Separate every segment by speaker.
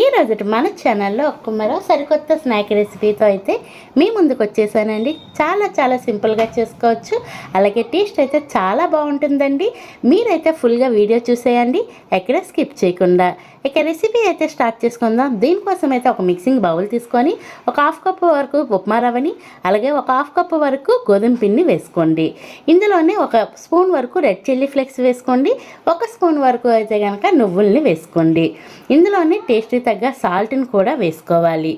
Speaker 1: ఈ రోజు మన ఛానల్లో ఒక మరో సరికొత్త స్నాక్ రెసిపీతో అయితే మీ ముందుకు వచ్చేసానండి. చాలా చాలా సింపుల్గా చేసుకోవచ్చు. అలాగే టేస్ట్ అయితే చాలా బాగుంటుందండి. మీరైతే ఫుల్గా వీడియో చూసేయండి. ఎక్కడ స్కిప్ చేయకుండా. ఇక రెసిపీ అయితే స్టార్ట్ చేసుకుందాం. దీనికోసం అయితే ఒక మిక్సింగ్ బౌల్ తీసుకొని ఒక హాఫ్ కప్ వరకు ఉప్మా రవ్వని అలాగే ఒక హాఫ్ కప్ వరకు గోధుమ పిండి వేసుకోండి. ఇందులోనే ఒక స్పూన్ వరకు రెడ్ చిల్లీ ఫ్లేక్స్ వేసుకోండి. ఒక స్పూన్ వరకు అయితే కనుక నువ్వుల్ని వేసుకోండి. ఇందులోనే టేస్ట్ తగ్గ సాల్ట్ని కూడా వేసుకోవాలి.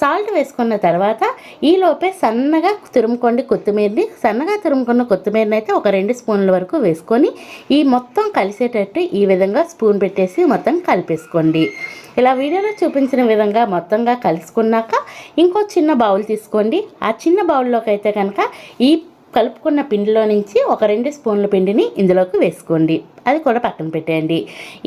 Speaker 1: సాల్ట్ వేసుకున్న తర్వాత ఈలోపే సన్నగా తురుముకోండి కొత్తిమీరని. సన్నగా తురుముకున్న కొత్తిమీరని అయితే ఒక రెండు స్పూన్ల వరకు వేసుకొని ఈ మొత్తం కలిసేటట్టు ఈ విధంగా స్పూన్ పెట్టేసి మొత్తం కలిపేసుకోండి. ఇలా వీడియోలో చూపించిన విధంగా మొత్తంగా కలుసుకున్నాక ఇంకో చిన్న బౌల్ తీసుకోండి. ఆ చిన్న బౌల్లోకి అయితే కనుక ఈ కలుపుకున్న పిండిలో నుంచి ఒక రెండు స్పూన్ల పిండిని ఇందులోకి వేసుకోండి. అది కూడా పక్కన పెట్టేయండి.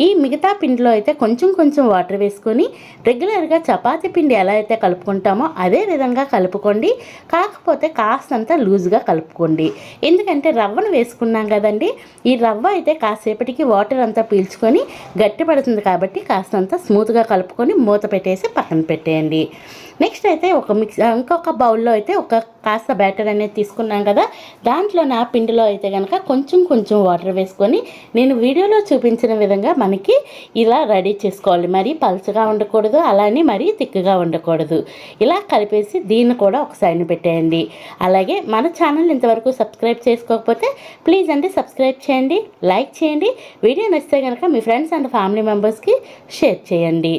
Speaker 1: ఈ మిగతా పిండిలో అయితే కొంచెం కొంచెం వాటర్ వేసుకొని రెగ్యులర్గా చపాతి పిండి ఎలా అయితే కలుపుకుంటామో అదే విధంగా కలుపుకోండి. కాకపోతే కాస్తంత లూజ్గా కలుపుకోండి. ఎందుకంటే రవ్వను వేసుకున్నాం కదండి. ఈ రవ్వ అయితే కాసేపటికి వాటర్ అంతా పీల్చుకొని గట్టి పడుతుంది కాబట్టి కాస్తంత స్మూత్గా కలుపుకొని మూత పెట్టేసి పక్కన పెట్టేయండి. నెక్స్ట్ అయితే ఒక మిక్స్ ఇంకొక బౌల్లో అయితే ఒక కాస్త బ్యాటర్ అనేది తీసుకున్నాం కదా. దాంట్లో నా పిండిలో అయితే కనుక కొంచెం కొంచెం వాటర్ వేసుకొని నేను వీడియోలో చూపించిన విధంగా మనకి ఇలా రెడీ చేసుకోవాలి. మరీ పలుచగా ఉండకూడదు అలానే మరీ తిక్కుగా ఉండకూడదు. ఇలా కలిపేసి దీన్ని కూడా ఒక సైడ్ పెట్టేయండి. అలాగే మన ఛానల్ ఇంతవరకు సబ్స్క్రైబ్ చేసుకోకపోతే ప్లీజ్ అండి సబ్స్క్రైబ్ చేయండి లైక్ చేయండి. వీడియో నచ్చితే కనుక మీ ఫ్రెండ్స్ అండ్ ఫ్యామిలీ మెంబర్స్కి షేర్ చేయండి.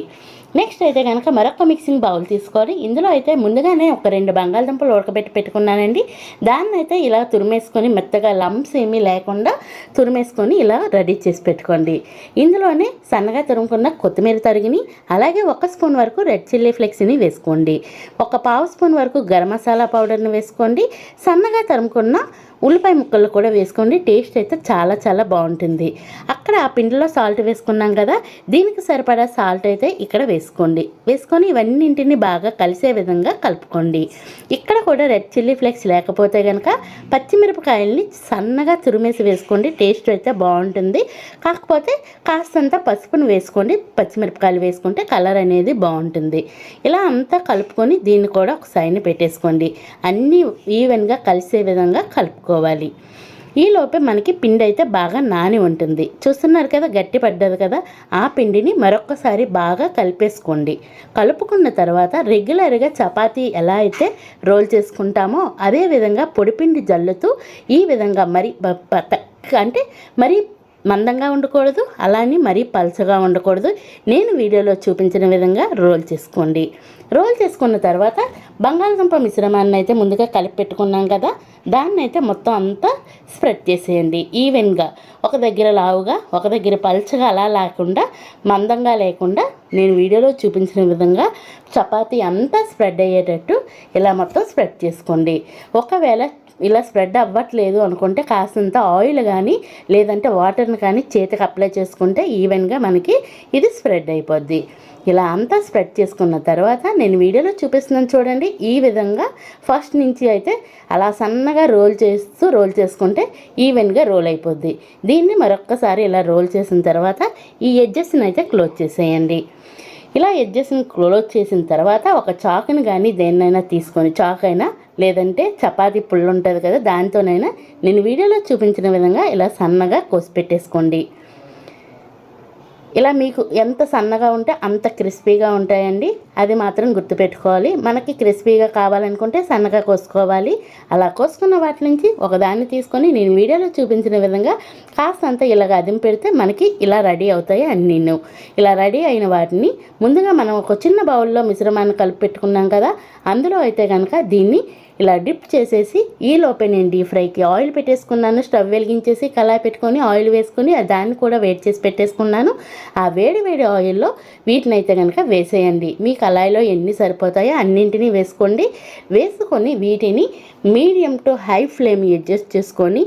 Speaker 1: నెక్స్ట్ అయితే కనుక మరొక మిక్సింగ్ బౌల్ తీసుకొని ఇందులో అయితే ముందుగానే ఒక రెండు బంగాళదుంపలు ఉడకబెట్టి పెట్టుకున్నానండి. దాన్ని అయితే ఇలా తురిమేసుకొని మెత్తగా లమ్స్ ఏమీ లేకుండా తురిమేసుకొని ఇలా రెడీ చేసి పెట్టుకోండి. ఇందులోనే సన్నగా తురుముకున్న కొత్తిమీర తరిగిని అలాగే ఒక స్పూన్ వరకు రెడ్ చిల్లీ ఫ్లెక్స్ని వేసుకోండి. ఒక పావు స్పూన్ వరకు గరం మసాలా పౌడర్ని వేసుకోండి. సన్నగా తరుముకున్న ఉల్లిపాయ ముక్కలు కూడా వేసుకోండి. టేస్ట్ అయితే చాలా చాలా బాగుంటుంది. అక్కడ ఆ పిండిలో సాల్ట్ వేసుకున్నాం కదా దీనికి సరిపడా సాల్ట్ అయితే ఇక్కడ వేసుకోండి. వేసుకోండి. వేసుకొని ఇవన్నింటిని బాగా కలిసే విధంగా కలుపుకోండి. ఇక్కడ కూడా రెడ్ చిల్లీ ఫ్లేక్స్ లేకపోతే కనుక పచ్చిమిరపకాయల్ని సన్నగా తురిమేసి వేసుకోండి. టేస్ట్ అయితే బాగుంటుంది. కాకపోతే కాస్తంత పసుపును వేసుకోండి. పచ్చిమిరపకాయలు వేసుకుంటే కలర్ అనేది బాగుంటుంది. ఇలా అంతా కలుపుకొని దీన్ని కూడా ఒక సైన్ పెట్టేసుకోండి. అన్నీ ఈవెన్గా కలిసే విధంగా కలుపుకోవాలి. ఈ లోపే మనకి పిండి అయితే బాగా నాని ఉంటుంది. చూస్తున్నారు కదా గట్టి పడ్డది కదా? ఆ పిండిని మరొకసారి బాగా కలిపేసుకోండి. కలుపుకున్న తర్వాత రెగ్యులర్గా చపాతీ ఎలా అయితే రోల్ చేసుకుంటామో అదే విధంగా పొడిపిండి జల్లుతూ ఈ విధంగా మరి అంటే మరి మందంగా ఉండకూడదు అలానే మరీ పల్చగా ఉండకూడదు. నేను వీడియోలో చూపించిన విధంగా రోల్ చేసుకోండి. రోల్ చేసుకున్న తర్వాత బంగాళదుంప మిశ్రమాన్ని అయితే ముందుగా కలిపి పెట్టుకున్నాం కదా దాన్ని అయితే మొత్తం అంతా స్ప్రెడ్ చేసేయండి. ఈవెన్గా ఒక దగ్గర లావుగా ఒక దగ్గర పల్చగా అలా లేకుండా మందంగా లేకుండా నేను వీడియోలో చూపించిన విధంగా చపాతీ అంతా స్ప్రెడ్ అయ్యేటట్టు ఇలా మొత్తం స్ప్రెడ్ చేసుకోండి. ఒకవేళ ఇలా స్ప్రెడ్ అవ్వట్లేదు అనుకుంటే కాస్తంత ఆయిల్ కానీ లేదంటే వాటర్ని కానీ చేతికి అప్లై చేసుకుంటే ఈవెన్గా మనకి ఇది స్ప్రెడ్ అయిపోద్ది. ఇలా అంతా స్ప్రెడ్ చేసుకున్న తర్వాత నేను వీడియోలో చూపిస్తున్నాను చూడండి. ఈ విధంగా ఫస్ట్ నుంచి అయితే అలా సన్నగా రోల్ చేస్తూ రోల్ చేసుకుంటే ఈవెన్గా రోల్ అయిపోద్ది. దీన్ని మరొక్కసారి ఇలా రోల్ చేసిన తర్వాత ఈ ఎడ్జెస్ని అయితే క్లోజ్ చేసేయండి. ఇలా ఎడ్జెస్ని క్లోజ్ చేసిన తర్వాత ఒక చాకుని కానీ దేన్నైనా తీసుకొని చాక్ అయినా లేదంటే చపాతీ పుల్లు ఉంటుంది కదా దాంతోనైనా నేను వీడియోలో చూపించిన విధంగా ఇలా సన్నగా కోసి పెట్టేసుకోండి. ఇలా మీకు ఎంత సన్నగా ఉంటే అంత క్రిస్పీగా ఉంటాయండి. అది మాత్రం గుర్తుపెట్టుకోవాలి. మనకి క్రిస్పీగా కావాలనుకుంటే సన్నగా కోసుకోవాలి. అలా కోసుకున్న వాటి నుంచి ఒకదాన్ని తీసుకొని నేను వీడియోలో చూపించిన విధంగా కాస్తంత ఇలాగ అదిం పెడితే మనకి ఇలా రెడీ అవుతాయి అన్నీ ఇలా రెడీ అయిన వాటిని ముందుగా మనం ఒక చిన్న బౌల్లో మిశ్రమాన్ని కలిపి పెట్టుకున్నాం కదా అందులో అయితే కనుక దీన్ని ఇలా డిప్ చేసేసి ఈ లోపే నేను డీప్ ఫ్రైకి ఆయిల్ పెట్టేసుకున్నాను. స్టవ్ వెలిగించేసి కళాయి పెట్టుకొని ఆయిల్ వేసుకొని దాన్ని కూడా వేడి చేసి పెట్టేసుకున్నాను. ఆ వేడి వేడి ఆయిల్లో వీటిని అయితే కనుక వేసేయండి. మీ కళాయిలో ఎన్ని సరిపోతాయో అన్నింటినీ వేసుకోండి. వేసుకొని వీటిని medium to high flame adjust చేసుకొని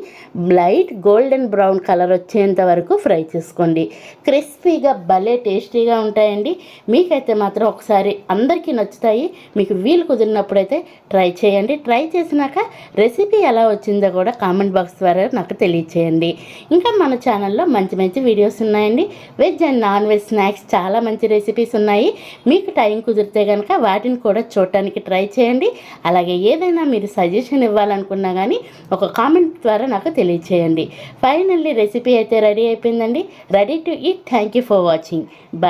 Speaker 1: లైట్ గోల్డెన్ బ్రౌన్ కలర్ వచ్చేంత వరకు ఫ్రై చేసుకోండి. క్రిస్పీగా భలే టేస్టీగా ఉంటాయండి. మీకైతే మాత్రం ఒకసారి అందరికీ నచ్చుతాయి. మీకు వీలు కుదిరినప్పుడైతే ట్రై చేయండి. ట్రై చేసినాక రెసిపీ ఎలా వచ్చిందో కూడా కామెంట్ బాక్స్ ద్వారా నాకు తెలియచేయండి. ఇంకా మన ఛానల్లో మంచి మంచి వీడియోస్ ఉన్నాయండి. Veg and non veg snacks చాలా మంచి రెసిపీస్ ఉన్నాయి. మీకు టైం కుదిరితే కనుక వాటిని కూడా చూడటానికి ట్రై చేయండి. అలాగే ఏదైనా మీరు సజెషన్ ఇవ్వాలనుకున్నా కానీ ఒక కామెంట్ ద్వారా నాకు తెలియచేయండి. ఫైనల్లీ రెసిపీ అయితే రెడీ అయిపోయిందండి. Ready to eat. Thank you for watching. Bye